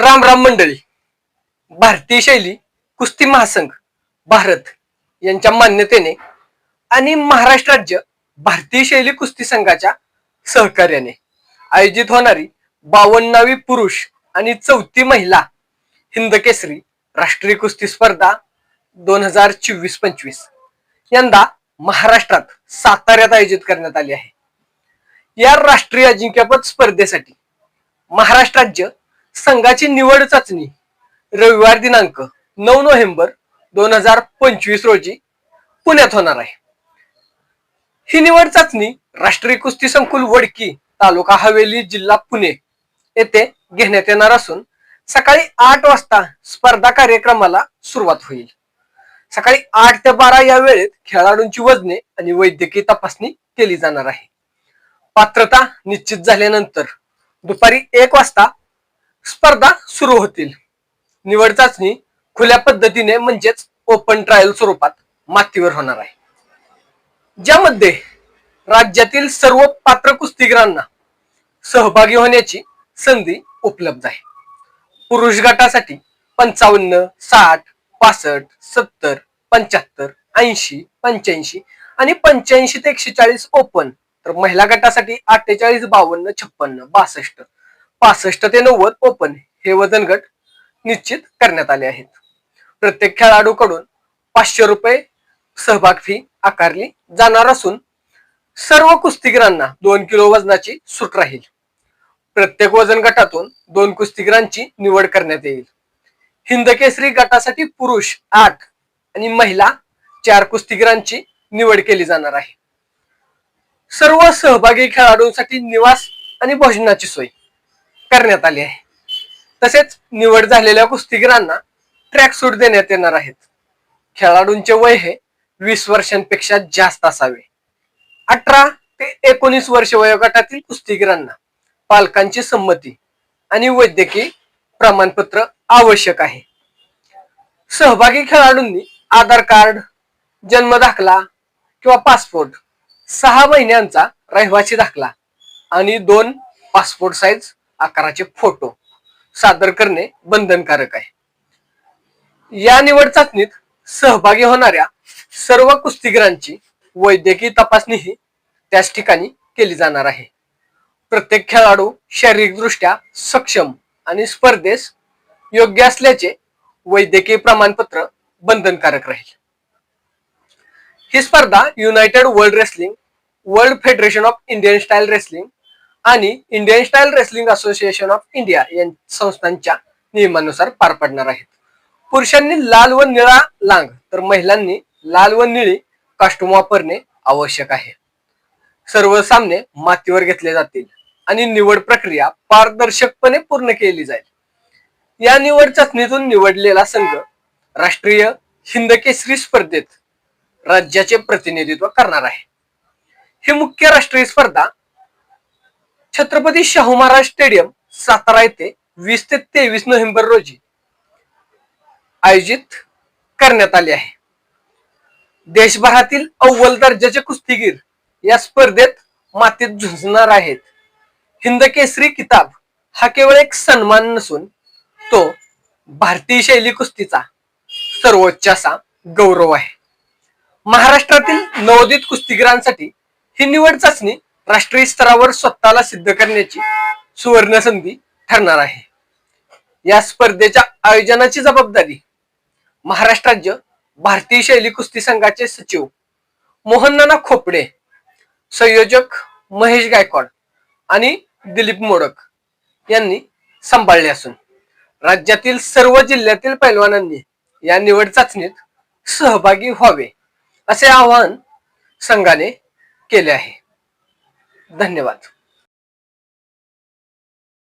राम राम मंडळी. भारतीय शैली कुस्ती महासंघ भारत यांच्या मान्यतेने आणि महाराष्ट्र राज्य भारतीय शैली कुस्ती संघाच्या सहकार्याने आयोजित होणारी बावन्नावी पुरुष आणि चौथी महिला हिंद केसरी राष्ट्रीय कुस्ती स्पर्धा दोन हजार चोवीस पंचवीस यंदा महाराष्ट्रात साताऱ्यात आयोजित करण्यात आली आहे. या राष्ट्रीय अजिंक्यपद स्पर्धेसाठी महाराष्ट्र राज्य संघाची निवड चाचणी रविवार दिनांक नऊ नोव्हेंबर दोन हजार पंचवीस रोजी पुण्यात होणार आहे. ही निवड चाचणी राष्ट्रीय कुस्ती संकुल वडकी तालुका हवेली जिल्हा पुणे येथे घेण्यात येणार असून सकाळी आठ वाजता स्पर्धा कार्यक्रमाला सुरुवात होईल. सकाळी आठ ते बारा या वेळेत खेळाडूंची वजने आणि वैद्यकीय तपासणी केली जाणार आहे. पात्रता निश्चित झाल्यानंतर दुपारी एक वाजता स्पर्धा सुरू होतील. निवड चाचणी खुल्या पद्धतीने म्हणजेच ओपन ट्रायल स्वरूपात मातीवर होणार आहे. ज्यामध्ये राज्यातील सर्व पात्र कुस्तीगीरांना सहभागी होण्याची संधी उपलब्ध आहे. पुरुष गटासाठी पंचावन्न साठ पासष्ट सत्तर पंच्याहत्तर ऐंशी पंच्याऐंशी आणि पंच्याऐंशी ते एकशे चाळीस ओपन तर महिला गटासाठी अठ्ठेचाळीस बावन्न छप्पन्न बासष्ट पासष्ट ते नव्वद ओपन हे वजन गट निश्चित करण्यात आले आहेत. प्रत्येक खेळाडूकडून पाचशे रुपये सहभाग फी आकारली जाणार असून सर्व कुस्तीगीरांना दोन किलो वजनाची सूट राहील. प्रत्येक वजन गटातून दोन कुस्तीगीरांची निवड करण्यात येईल. हिंद केसरी गटासाठी पुरुष आठ आणि महिला चार कुस्तीगीरांची निवड केली जाणार आहे. सर्व सहभागी खेळाडूंसाठी निवास आणि भोजनाची सोय. करण्यात आली आहे. तसेच निवड झालेल्या कुस्तीगीरांना ट्रॅक सूट देण्यात येणार आहेत. खेळाडूंचे वय हे वीस वर्षांपेक्षा जास्त असावे. अठरा ते एकोणीस वर्ष वयोगटातील कुस्तीगीरांना पालकांची संमती आणि वैद्यकीय प्रमाणपत्र आवश्यक आहे. सहभागी खेळाडूंनी आधार कार्ड जन्म दाखला किंवा पासपोर्ट सहा महिन्यांचा रहिवासी दाखला आणि दोन पासपोर्ट साईज आकाराचे फोटो सादर करणे बंधनकारक आहे. या निवड चाचणीत सहभागी होणाऱ्या सर्व कुस्तीगीरांची वैद्यकीय तपासणीही त्याच ठिकाणी केली जाणार आहे. प्रत्येक खेळाडू शारीरिकदृष्ट्या सक्षम आणि स्पर्धेस योग्य असल्याचे वैद्यकीय प्रमाणपत्र बंधनकारक राहील. ही स्पर्धा United World Wrestling World Federation of Indian Style Wrestling आणि Indian Style Wrestling Association of India या संस्थांच्या नियमानुसार पार पडणार आहेत. पुरुषांनी लाल व निळा लांग तर महिलांनी लाल व निळी कास्टूम वापरणे आवश्यक आहे. सर्व सामने मातीवर घेतले जातील आणि निवड प्रक्रिया पारदर्शकपणे पूर्ण केली जाईल. या निवड चाचणीतून निवडलेला संघ राष्ट्रीय हिंद केसरी स्पर्धेत राज्याचे प्रतिनिधित्व करणार आहे. ही मुख्य राष्ट्रीय स्पर्धा छत्रपती शाहू महाराज स्टेडियम सातारा येथे वीस ते तेवीस नोव्हेंबर रोजी आयोजित करण्यात आले आहे. देशभरातील अव्वल दर्जाचे कुस्तीगीर या स्पर्धेत मातीत झुंजणार आहेत. हिंद केसरी किताब हा केवळ एक सन्मान नसून तो भारतीय शैली कुस्तीचा सर्वोच्च असा गौरव आहे. महाराष्ट्रातील नवोदित कुस्तीगीरांसाठी ही निवड चाचणी राष्ट्रीय स्तरावर स्वतःला सिद्ध करण्याची सुवर्ण संधी ठरणार आहे. या स्पर्धेच्या आयोजनाची जबाबदारी महाराष्ट्र राज्य भारतीय शैली कुस्ती संघाचे सचिव मोहननाना खोपडे संयोजक महेश गायकवाड आणि दिलीप मोडक यांनी सांभाळले असून राज्यातील सर्व जिल्ह्यातील पैलवानांनी या निवड चाचणीत सहभागी व्हावे असे आवाहन संघाने केले आहे. धन्यवाद.